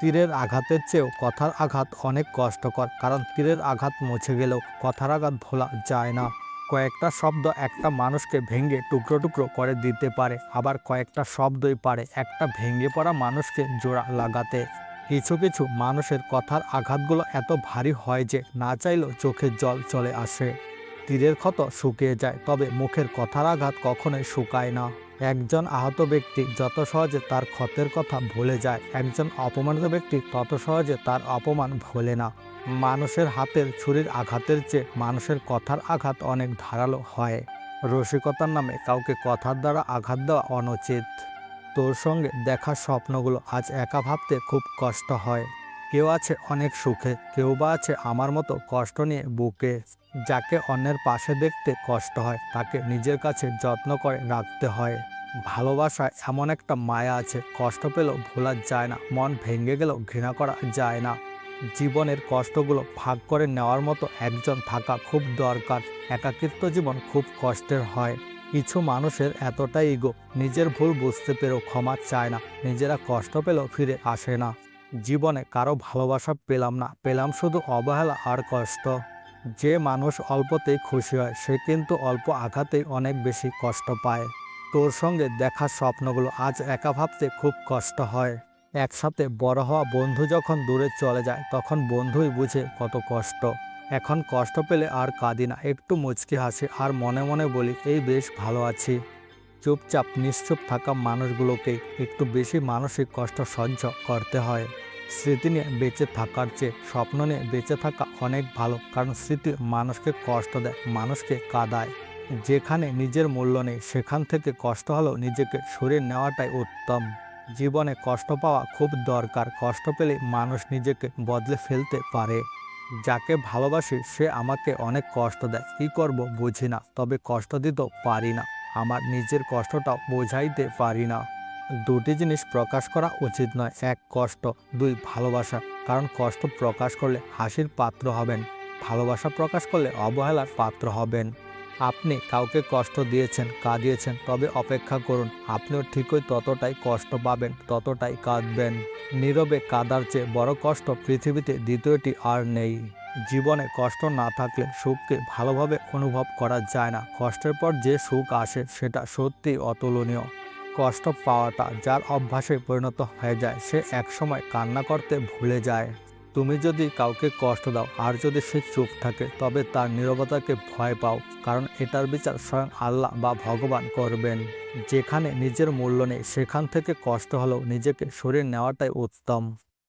তীরের আঘাতের চেয়েও কথার আঘাত অনেক কষ্টকর, কারণ তীরের আঘাত মুছে গেলেও কথার আঘাত ভোলা যায় না। কয়েকটা শব্দ একটা মানুষকে ভেঙে টুকরো টুকরো করে দিতে পারে, আবার কয়েকটা শব্দই পারে একটা ভেঙে পড়া মানুষকে জোড়া লাগাতে। কিছু কিছু মানুষের কথার আঘাতগুলো এত ভারী হয় যে না চাইলেও চোখের জল চলে আসে। তীরের ক্ষত শুকিয়ে যায়, তবে মুখের কথার আঘাত কখনোই শুকায় না। একজন আহত ব্যক্তি যত সহজে তার ক্ষতের কথা ভুলে যায়, একজন অপমানিত ব্যক্তি তত সহজে তার অপমান ভোলে না। মানুষের হাতের ছুরির আঘাতের চেয়ে মানুষের কথার আঘাত অনেক ধারালো হয়। রসিকতার নামে কাউকে কথার দ্বারা আঘাত দেওয়া অনুচিত। তোর সঙ্গে দেখা স্বপ্নগুলো আজ একা ভাবতে খুব কষ্ট হয়। কেউ আছে অনেক সুখে, কেউ বা আছে আমার মতো কষ্ট নিয়ে বুকে। যাকে অন্যের পাশে দেখতে কষ্ট হয়, তাকে নিজের কাছে যত্ন করে রাখতে হয়। ভালোবাসায় এমন একটা মায়া আছে, কষ্ট পেলেও ভোলা যায় না, মন ভেঙে গেলেও ঘৃণা করা যায় না। জীবনের কষ্টগুলো ভাগ করে নেওয়ার মতো একজন থাকা খুব দরকার, একাকিত্ব জীবন খুব কষ্টের হয়। কিছু মানুষের এতটাই ইগো নিজের ভুল বুঝতে পেরেও ক্ষমা চায় না, নিজেরা কষ্ট পেলেও ফিরে আসে না। জীবনে কারও ভালোবাসা পেলাম না, পেলাম শুধু অবহেলা আর কষ্ট। যে মানুষ অল্পতেই খুশি হয়, সে কিন্তু অল্প আঘাতেই অনেক বেশি কষ্ট পায়। তোর সঙ্গে দেখা স্বপ্নগুলো আজ একা ভাবতে খুব কষ্ট হয়। একসাথে বড় হওয়া বন্ধু যখন দূরে চলে যায়, তখন বন্ধুই বুঝে কত কষ্ট। এখন কষ্ট পেলে আর কাঁদি না, একটু মুচকি হাসি আর মনে মনে বলি, এই বেশ, ভালো আছি। চুপচাপ, নিশ্চুপ থাকা মানুষগুলোকে একটু বেশি মানসিক কষ্ট সহ্য করতে হয়। স্মৃতি নিয়ে বেঁচে থাকার চেয়ে স্বপ্ন নিয়ে বেঁচে থাকা অনেক ভালো, কারণ স্মৃতি মানুষকে কষ্ট দেয়, মানুষকে কাদায়। যেখানে নিজের মূল্য নেই, সেখান থেকে কষ্ট হলেও নিজেকে সরিয়ে নেওয়াটাই উত্তম। জীবনে কষ্ট পাওয়া খুব দরকার, কষ্ট পেলে মানুষ নিজেকে বদলে ফেলতে পারে। যাকে ভালোবাসি, সে আমাকে অনেক কষ্ট দেয়। কী করব বুঝি না, তবে কষ্ট দিতেও পারি না। আমার নিজের কষ্টটাও বোঝাইতে পারি না। দুটি জিনিস প্রকাশ করা উচিত নয়। এক, কষ্ট। দুই, ভালোবাসা। কারণ কষ্ট প্রকাশ করলে হাসির পাত্র হবেন। ভালোবাসা প্রকাশ করলে অবহেলার পাত্র হবেন। আপনি কাউকে কষ্ট দিয়েছেন, কাঁদিয়েছেন, তবে অপেক্ষা করুন। আপনিও ঠিকই ততটাই কষ্ট পাবেন, ততটাই কাঁদবেন। নীরবে কাদার চেয়ে বড় কষ্ট পৃথিবীতে দ্বিতীয়টি আর নেই। জীবনে কষ্ট না থাকলে সুখকে ভালোভাবে অনুভব করা যায় না। কষ্টের পর যে সুখ আসে, সেটা সত্যি অতুলনীয়। কষ্ট পাওয়াটা যার অভ্যাসে পরিণত হয়ে যায়, সে একসময় কান্না করতে ভুলে যায়। তুমি যদি কাউকে কষ্ট দাও আর যদি সে চুপ থাকে, তবে তার নিরবতাকে ভয় পাও, কারণ এটার বিচার স্বয়ং আল্লাহ বা ভগবান করবেন। যেখানে নিজের মূল্য নেই, সেখান থেকে কষ্ট হলেও নিজেকে সরিয়ে নেওয়াটাই উত্তম।